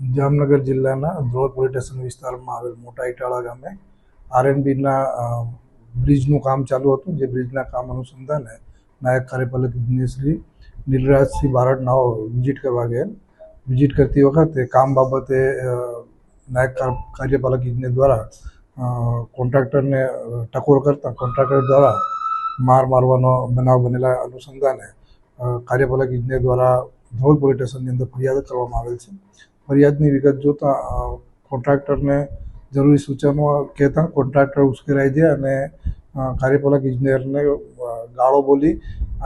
જામનગર જિલ્લાના Dhrol police station વિસ્તારમાં આવેલ મોટા ઇટાળા ગામે આરએનબીના બ્રિજનું કામ ચાલુ હતું, જે બ્રિજના કામ અનુસંધાને નાયક કાર્યપાલક ઇજનેર શ્રી નીલરાજસિંહ બારડ નાઓ વિઝિટ કરવા ગયેલ. વિઝિટ કરતી વખતે કામ બાબતે નાયક કાર્યપાલક ઇજનેર દ્વારા કોન્ટ્રાક્ટરને ટકોર કરતા કોન્ટ્રાક્ટર દ્વારા માર મારવાનો બનાવ બનેલા અનુસંધાને કાર્યપાલક ઇજનેર દ્વારા ધ્રોલ પોલીસ સ્ટેશનની અંદર ફરિયાદ કરવામાં આવેલ છે. ફરિયાદની વિગત જોતાં કોન્ટ્રાક્ટરને જરૂરી સૂચનો કહેતા કોન્ટ્રાક્ટર ઉશ્કેરાઈ જાય અને કાર્યપાલક ઇજનેરને ગાળો બોલી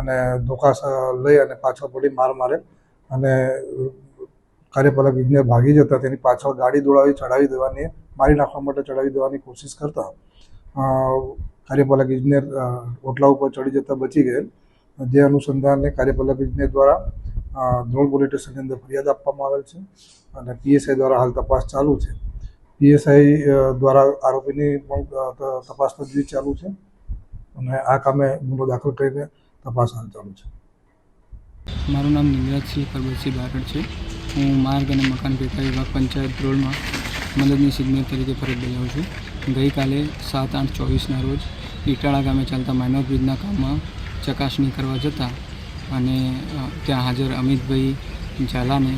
અને ધોકા લઈ અને પાછળ પડી માર મારે અને કાર્યપાલક ઇજનેર ભાગી જતા તેની પાછળ ગાડી દોડાવી ચડાવી દેવાની, મારી નાખવા માટે ચડાવી દેવાની કોશિશ કરતા. કાર્યપાલક ઇજનેર ઓટલા ઉપર ચડી જતા બચી ગયેલ. જે અનુસંધાનને કાર્યપાલક ઇજનેર દ્વારા અ, ધ્રોલ પોલીસ સ્ટેશનની અંદર ફરિયાદ આપવામાં આવેલ છે અને પીએસઆઈ દ્વારા હાલ તપાસ ચાલુ છે. પીએસઆઈ દ્વારા આરોપીની પણ તપાસ તજવીજ ચાલુ છે અને આ કામે ગુનો દાખલ કરીને તપાસ હાલ ચાલુ છે. મારું નામ નિમરાજસિંહ પરબતસિંહ બારડ છે. હું માર્ગ અને મકાન વેપાર વિભાગ પંચાયત રોડમાં મદદની સિગ્નલ તરીકે ફરજ બજાવું છું. ગઈકાલે સાત આઠ ચોવીસના રોજ ઇટાળા ગામે ચાલતા માઇનોર બ્રિજના કામમાં ચકાસણી કરવા જતાં અને ત્યાં હાજર અમિતભાઈ ઝાલાને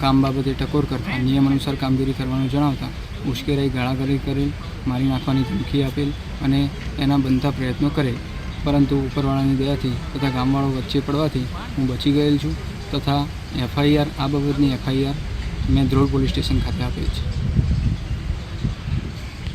કામ બાબતે ટકોર કરતા, નિયમ અનુસાર કામગીરી કરવાનું જણાવતા, ઉશ્કેરાઈ ગાળાગાળી કરેલ મારી નાખવાની ધમકી આપેલ અને એના બનતા પ્રયત્નો કરેલ પરંતુ ઉપરવાળાની દયાથી તથા ગામવાળો વચ્ચે પડવાથી હું બચી ગયેલ છું તથા એફઆઈઆર, આ બાબતની એફઆઈઆર મેં ધ્રોળ પોલીસ સ્ટેશન ખાતે આપેલ છે.